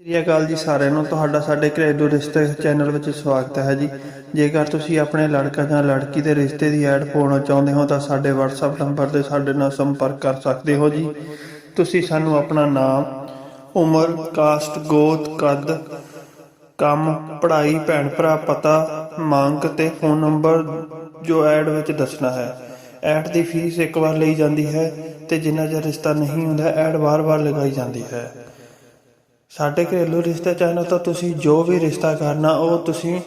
ਸ੍ਰੀ ਅਕਾਲ ਜੀ ਸਾਰਿਆਂ ਨੂੰ। ਤੁਹਾਡਾ ਸਾਡੇ ਘਰੇਲੂ ਰਿਸ਼ਤੇ ਚੈਨਲ ਵਿੱਚ ਸਵਾਗਤ ਹੈ ਜੀ। ਜੇਕਰ ਤੁਸੀਂ ਆਪਣੇ ਲੜਕਾ ਜਾਂ ਲੜਕੀ ਦੇ ਰਿਸ਼ਤੇ ਦੀ ਐਡ ਪਾਉਣਾ ਚਾਹੁੰਦੇ ਹੋ, ਤਾਂ ਸਾਡੇ WhatsApp ਨੰਬਰ ਤੇ ਸਾਡੇ ਨਾਲ ਸੰਪਰਕ ਕਰ ਸਕਦੇ ਹੋ ਜੀ। ਤੁਸੀਂ ਸਾਨੂੰ ਆਪਣਾ ਨਾਮ, ਉਮਰ, ਕਾਸਟ ਗੋਤ ਕੱਦ, ਕੰਮ, ਪੜ੍ਹਾਈ, ਭੈਣ ਭਰਾ, ਪਤਾ, ਮੰਗ ਤੇ ਫੋਨ ਨੰਬਰ ਜੋ ਐਡ ਵਿੱਚ ਦੱਸਣਾ ਹੈ। ਐਡ ਦੀ ਫੀਸ ਇੱਕ ਵਾਰ ਲਈ ਜਾਂਦੀ ਹੈ ਤੇ ਜਿੰਨਾ ਚਿਰ ਰਿਸ਼ਤਾ ਨਹੀਂ ਹੁੰਦਾ, ਐਡ ਵਾਰ-ਵਾਰ ਲਗਾਈ ਜਾਂਦੀ ਹੈ। ਸਾਡੇ ਘਰੇਲੂ ਰਿਸ਼ਤੇ ਚੈਨਲ ਤੋਂ ਤੁਸੀਂ ਜੋ ਵੀ ਰਿਸ਼ਤਾ ਕਰਨਾ, ਉਹ ਤੁਸੀਂ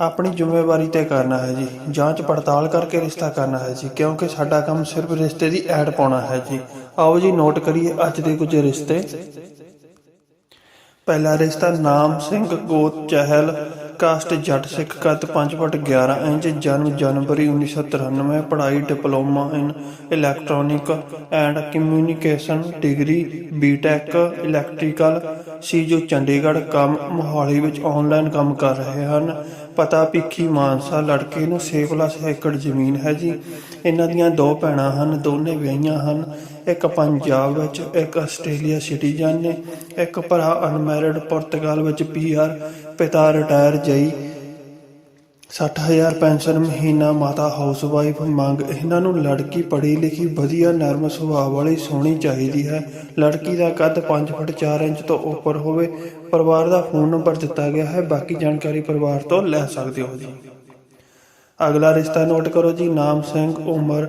ਆਪਣੀ ਜ਼ਿੰਮੇਵਾਰੀ ਤੇ ਕਰਨਾ ਹੈ ਜੀ। ਜਾਂਚ ਪੜਤਾਲ ਕਰਕੇ ਰਿਸ਼ਤਾ ਕਰਨਾ ਹੈ ਜੀ, ਕਿਉਂਕਿ ਸਾਡਾ ਕੰਮ ਸਿਰਫ ਰਿਸ਼ਤੇ ਦੀ ਐਡ ਪਾਉਣਾ ਹੈ ਜੀ। ਆਓ ਜੀ, ਨੋਟ ਕਰੀਏ ਅੱਜ ਦੇ ਕੁਝ ਰਿਸ਼ਤੇ। ਪਹਿਲਾ ਰਿਸ਼ਤਾ, ਨਾਮ ਸਿੰਘ ਗੋਤ ਚਹਿਲ। ਕਾਸਟ ਜੱਟ ਸਿੱਖ ਕੱਦ 5 ਫੁੱਟ 11 ਇੰਚ, ਜਨਮ ਜਨਵਰੀ 1993 ਪੜ੍ਹਾਈ, diploma in electronic and communication degree B Tech electrical ਸੀਜੋ Chandigarh ਕੰਮ ਮੋਹਾਲੀ ਵਿੱਚ ਆਨਲਾਈਨ ਕੰਮ ਕਰ ਰਹੇ ਹਨ। ਪਤਾ ਭਿੱਖੀ ਮਾਨਸਾ ਲੜਕੇ ਨੂੰ 6 ਪਲੱਸ ਏਕੜ ਜ਼ਮੀਨ ਹੈ ਜੀ। ਇਹਨਾਂ ਦੀਆਂ ਦੋ ਭੈਣਾਂ ਹਨ, ਦੋਨੇ ਵਿਆਹੀਆਂ ਹਨ। ਇੱਕ ਪੰਜਾਬ ਵਿੱਚ, ਇੱਕ ਆਸਟ੍ਰੇਲੀਆ ਸਿਟੀਜ਼ਨ ਨੇ, ਇੱਕ ਭਰਾ ਅਨਮੈਰਿਡ ਪੁਰਤਗਾਲ ਵਿੱਚ ਪੀਆਰ ਪਿਤਾ ਰਿਟਾਇਰ ਜਈ 60000 ਪੈਨਸ਼ਨ ਮਹੀਨਾ, ਮਾਤਾ ਹਾਊਸਵਾਈਫ ਮੰਗ। ਇਹਨਾਂ ਨੂੰ ਲੜਕੀ ਪੜ੍ਹੀ ਲਿਖੀ ਵਧੀਆ, ਨਰਮ ਸੁਭਾਅ ਵਾਲੀ ਸੋਹਣੀ ਚਾਹੀਦੀ ਹੈ। ਲੜਕੀ ਦਾ ਕੱਦ 5 ਫੁੱਟ 4 ਇੰਚ ਤੋਂ ਉੱਪਰ ਹੋਵੇ, ਪਰਿਵਾਰ ਦਾ ਫੋਨ ਨੰਬਰ ਦਿੱਤਾ ਗਿਆ ਹੈ। ਬਾਕੀ ਜਾਣਕਾਰੀ ਪਰਿਵਾਰ ਤੋਂ ਲੈ ਸਕਦੇ ਹੋ ਜੀ। ਅਗਲਾ ਰਿਸ਼ਤਾ ਨੋਟ ਕਰੋ ਜੀ। ਨਾਮ ਸਿੰਘ, ਉਮਰ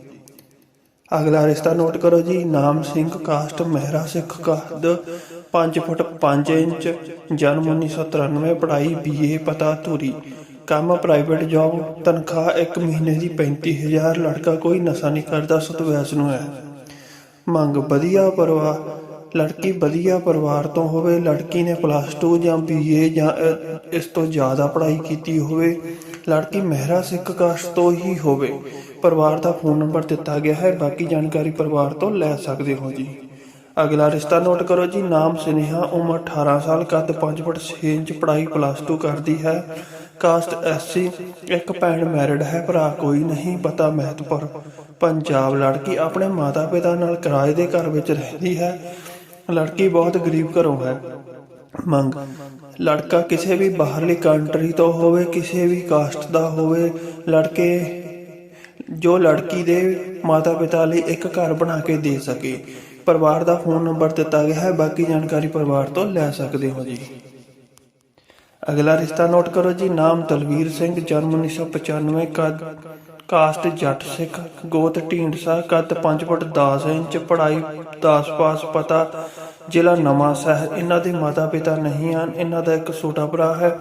ਅਗਲਾ ਰਿਸ਼ਤਾ ਨੋਟ ਕਰੋ ਜੀ, ਨਾਮ ਸਿੰਘ, ਕਾਸਟ, ਮਹਿਰਾ, ਸਿੱਖ, ਕੱਦ 5 ਫੁੱਟ 5 ਇੰਚ, ਜਨਮ 1993 ਪੜ੍ਹਾਈ ਬੀਏ ਪਤਾ, ਧੂਰੀ। ਕੰਮ ਪ੍ਰਾਈਵੇਟ ਜੌਬ ਤਨਖਾਹ 1 ਮਹੀਨੇ ਦੀ 35000 ਲੜਕਾ ਕੋਈ ਨਸ਼ਾ ਨਹੀਂ ਕਰਦਾ, ਸਤਵੈਸ ਨੂੰ ਹੈ। ਮੰਗ, ਵਧੀਆ ਪਰਿਵਾਰ ਲੜਕੀ ਵਧੀਆ ਪਰਿਵਾਰ ਤੋਂ ਹੋਵੇ, ਲੜਕੀ ਨੇ ਪਲੱਸ 2 ਜਾਂ ਬੀਏ ਜਾਂ ਇਸ ਤੋਂ ਜ਼ਿਆਦਾ ਪੜ੍ਹਾਈ ਕੀਤੀ ਹੋਵੇ, ਲੜਕੀ ਮਹਿਰਾ ਸਿੱਖ ਕਾਸਟ ਤੋਂ ਹੀ ਹੋਵੇ। ਪਰਿਵਾਰ ਦਾ ਫੋਨ ਨੰਬਰ ਦਿੱਤਾ ਗਿਆ ਹੈ, ਬਾਕੀ ਜਾਣਕਾਰੀ ਪਰਿਵਾਰ ਤੋਂ ਲੈ ਸਕਦੇ ਹੋ ਜੀ। ਅਗਲਾ ਰਿਸ਼ਤਾ ਨੋਟ ਕਰੋ ਜੀ, ਨਾਮ ਸੁਨੇਹਾ, ਉਮਰ 18 ਸਾਲ, ਕੱਦ 5 ਫੁੱਟ 6 ਇੰਚ, ਪੜ੍ਹਾਈ ਪਲੱਸ 2 ਕਰਦੀ ਹੈ। ਕਾਸਟ ਐਸਸੀ ਇੱਕ ਭੈਣ ਮੈਰਿਡ ਹੈ, ਭਰਾ ਕੋਈ ਨਹੀਂ, ਪਤਾ ਮਹਿਤਪੁਰ। ਪੰਜਾਬ ਲੜਕੀ ਆਪਣੇ ਮਾਤਾ ਪਿਤਾ ਨਾਲ ਕਿਰਾਏ ਦੇ ਘਰ ਵਿੱਚ ਰਹਿੰਦੀ ਹੈ। ਲੜਕੀ ਬਹੁਤ ਗਰੀਬ ਘਰੋਂ ਹੈ। ਮੰਗ, ਲੜਕਾ ਕਿਸੇ ਵੀ ਬਾਹਰਲੀ ਕੰਟਰੀ ਤੋਂ ਹੋਵੇ, ਕਿਸੇ ਵੀ ਕਾਸਟ ਦਾ ਹੋਵੇ, ਲੜਕੇ ਜੋ ਲੜਕੀ ਦੇ ਮਾਤਾ ਪਿਤਾ ਲਈ ਇੱਕ ਘਰ ਬਣਾ ਕੇ ਦੇ ਸਕੇ। ਪਰਿਵਾਰ ਦਾ ਫੋਨ ਨੰਬਰ ਦਿੱਤਾ ਗਿਆ ਹੈ, ਬਾਕੀ ਜਾਣਕਾਰੀ ਪਰਿਵਾਰ ਤੋਂ ਲੈ ਸਕਦੇ ਹੋ ਜੀ। ਅਗਲਾ ਰਿਸ਼ਤਾ ਨੋਟ ਕਰੋ ਜੀ, ਨਾਮ ਦਲਵੀਰ ਸਿੰਘ, ਜਨਮ 1995 ਕੱਦ ਕਾਸਟ ਜੱਟ ਸਿੱਖ, ਗੋਤ ਢੀਂਡਸਾ ਕੱਦ 5 ਫੁੱਟ 10 ਇੰਚ, ਪੜ੍ਹਾਈ 10 ਪਾਸ ਪਤਾ, ਜ਼ਿਲ੍ਹਾ ਨਵਾਂ ਸ਼ਹਿਰ ਇਹਨਾਂ ਦੇ ਮਾਤਾ ਪਿਤਾ ਨਹੀਂ ਹਨ, ਇਹਨਾਂ ਦਾ ਇੱਕ ਛੋਟਾ ਭਰਾ ਹੈ।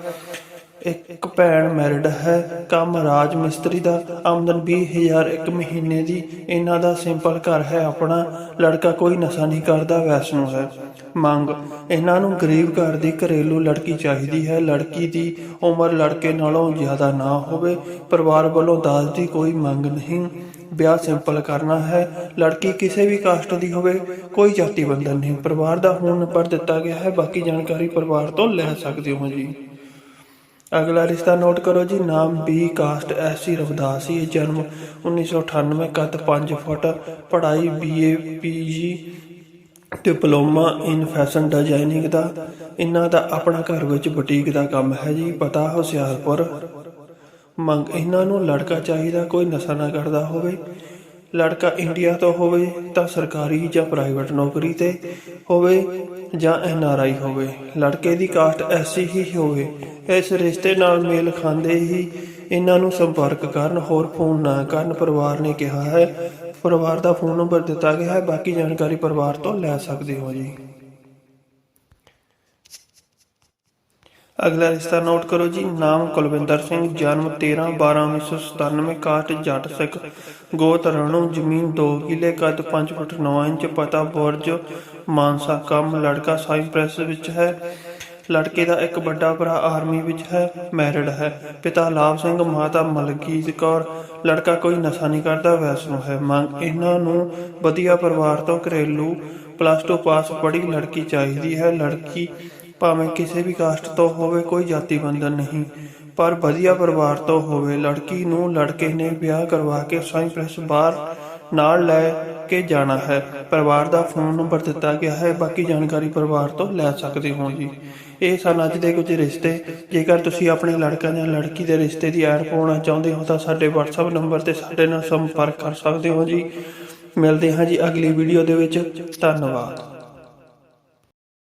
ਇੱਕ ਭੈਣ ਮੈਰਿਡ ਹੈ, ਕੰਮ ਰਾਜ ਮਿਸਤਰੀ ਦਾ, ਆਮਦਨ 20000 ਇੱਕ ਮਹੀਨੇ ਦੀ। ਇਹਨਾਂ ਦਾ ਸਿੰਪਲ ਘਰ ਹੈ ਆਪਣਾ, ਲੜਕਾ ਕੋਈ ਨਸ਼ਾ ਨਹੀਂ ਕਰਦਾ, ਵੈਸ਼ਨੂ ਹੈ। ਮੰਗ, ਇਹਨਾਂ ਨੂੰ ਗਰੀਬ ਘਰ ਦੀ ਘਰੇਲੂ ਲੜਕੀ ਚਾਹੀਦੀ ਹੈ। ਲੜਕੀ ਦੀ ਉਮਰ ਲੜਕੇ ਨਾਲੋਂ ਜ਼ਿਆਦਾ ਨਾ ਹੋਵੇ। ਪਰਿਵਾਰ ਵੱਲੋਂ ਦਾਜ ਦੀ ਕੋਈ ਮੰਗ ਨਹੀਂ। ਵਿਆਹ ਸਿੰਪਲ ਕਰਨਾ ਹੈ। ਲੜਕੀ ਕਿਸੇ ਵੀ ਕਾਸਟ ਦੀ ਹੋਵੇ, ਕੋਈ ਜਾਤੀ ਬੰਧਨ ਨਹੀਂ। ਪਰਿਵਾਰ ਦਾ ਹੁਣ ਨੰਬਰ ਦਿੱਤਾ ਗਿਆ ਹੈ। ਬਾਕੀ ਜਾਣਕਾਰੀ ਪਰਿਵਾਰ ਤੋਂ ਲੈ ਸਕਦੇ ਹੋ ਜੀ। ਅਗਲਾ ਰਿਸ਼ਤਾ ਨੋਟ ਕਰੋ ਜੀ, ਨਾਮ ਬੀ ਕਾਸਟ ਐਸੀ ਰਵਦਾਸੀ ਜਨਮ 1998 ਕੱਦ 5 ਫੁੱਟ, ਪੜ੍ਹਾਈ BA PG diploma in fashion designing ਦਾ। ਇਹਨਾਂ ਦਾ ਆਪਣਾ ਘਰ ਵਿੱਚ ਬੁਟੀਕ ਦਾ ਕੰਮ ਹੈ ਜੀ, ਪਤਾ ਹੁਸ਼ਿਆਰਪੁਰ। ਮੰਗ, ਇਹਨਾਂ ਨੂੰ ਲੜਕਾ ਚਾਹੀਦਾ, ਕੋਈ ਨਸ਼ਾ ਨਾ ਕਰਦਾ ਹੋਵੇ। ਲੜਕਾ ਇੰਡੀਆ ਤੋਂ ਹੋਵੇ ਤਾਂ ਸਰਕਾਰੀ ਜਾਂ ਪ੍ਰਾਈਵੇਟ ਨੌਕਰੀ ਤੇ ਹੋਵੇ ਜਾਂ ਐਨਆਰਆਈ ਹੋਵੇ। ਲੜਕੇ ਦੀ ਕਾਸਟ ਐਸੀ ਹੀ ਹੋਵੇ। ਇਸ ਰਿਸ਼ਤੇ ਨਾਲ ਮੇਲ ਖਾਂਦੇ ਹੀ ਇਹਨਾਂ ਨੂੰ ਸੰਪਰਕ ਕਰਨ, ਹੋਰ ਫੋਨ ਨਾ ਕਰਨ ਪਰਿਵਾਰ ਨੇ ਕਿਹਾ ਹੈ। ਪਰਿਵਾਰ ਦਾ ਫੋਨ ਨੰਬਰ ਦਿੱਤਾ ਗਿਆ ਹੈ। ਬਾਕੀ ਜਾਣਕਾਰੀ ਪਰਿਵਾਰ ਤੋਂ ਲੈ ਸਕਦੇ ਹੋ ਜੀ। ਅਗਲਾ ਰਿਸ਼ਤਾ ਨੋਟ ਕਰੋ ਜੀ। ਨਾਮ ਕੁਲਵਿੰਦਰ ਸਿੰਘ, ਜਨਮ 13 12 1997 ਕਾਟ ਜੱਟ ਸਿੱਖ, ਗੋਤ, ਰਣੂ, ਜ਼ਮੀਨ 2 ਕਿਲੇ, ਕੱਦ 5 ਫੁੱਟ 9 ਇੰਚ, ਪਤਾ, ਬੁਰਜ, ਮਾਨਸਾ, ਕੰਮ, ਲੜਕਾ ਸਾਈਪ੍ਰੈਸ ਵਿੱਚ ਹੈ। ਲੜਕੇ ਦਾ ਇੱਕ ਵੱਡਾ ਭਰਾ ਆਰਮੀ ਵਿੱਚ ਹੈ, ਮੈਰਿਡ ਹੈ। ਪਿਤਾ ਲਾਭ ਸਿੰਘ, ਮਾਤਾ ਮਲਕੀਤ ਕੌਰ। ਲੜਕਾ ਕੋਈ ਨਸ਼ਾ ਨਹੀਂ ਕਰਦਾ, ਵੈਸਨੂੰ ਹੈ। ਮੰਗ, ਇਹਨਾਂ ਨੂੰ ਵਧੀਆ ਪਰਿਵਾਰ ਤੋਂ ਘਰੇਲੂ ਪਲੱਸ 2 ਪਾਸ ਪੜ੍ਹੀ ਲੜਕੀ ਚਾਹੀਦੀ ਹੈ। ਲੜਕੀ ਭਾਵੇਂ ਕਿਸੇ ਵੀ ਕਾਸਟ ਤੋਂ ਹੋਵੇ, ਕੋਈ ਜਾਤੀ ਬੰਧਨ ਨਹੀਂ। ਪਰ ਵਧੀਆ ਪਰਿਵਾਰ ਤੋਂ ਹੋਵੇ, ਲੜਕੀ ਨੂੰ ਲੜਕੇ ਨੇ ਵਿਆਹ ਕਰਵਾ ਕੇ ਸਾਈਪ੍ਰੈਸ ਬਾਹਰ ਨਾਲ ਲੈ ਕੇ ਜਾਣਾ ਹੈ। ਪਰਿਵਾਰ ਦਾ ਫੋਨ ਨੰਬਰ ਦਿੱਤਾ ਗਿਆ ਹੈ, ਬਾਕੀ ਜਾਣਕਾਰੀ ਪਰਿਵਾਰ ਤੋਂ ਲੈ ਸਕਦੇ ਹੋ ਜੀ। ਇਹ ਸਨ ਅੱਜ ਦੇ ਕੁਝ ਰਿਸ਼ਤੇ। ਜੇਕਰ ਤੁਸੀਂ ਆਪਣੇ ਲੜਕਾ ਜਾਂ ਲੜਕੀ ਦੇ ਰਿਸ਼ਤੇ ਦੀ ਐਡ ਪਾਉਣਾ ਚਾਹੁੰਦੇ ਹੋ, ਤਾਂ ਸਾਡੇ WhatsApp ਨੰਬਰ ਤੇ ਸਾਡੇ ਨਾਲ ਸੰਪਰਕ ਕਰ ਸਕਦੇ ਹੋ ਜੀ। ਮਿਲਦੇ ਹਾਂ ਜੀ ਅਗਲੀ ਵੀਡੀਓ ਦੇ ਵਿੱਚ। ਧੰਨਵਾਦ।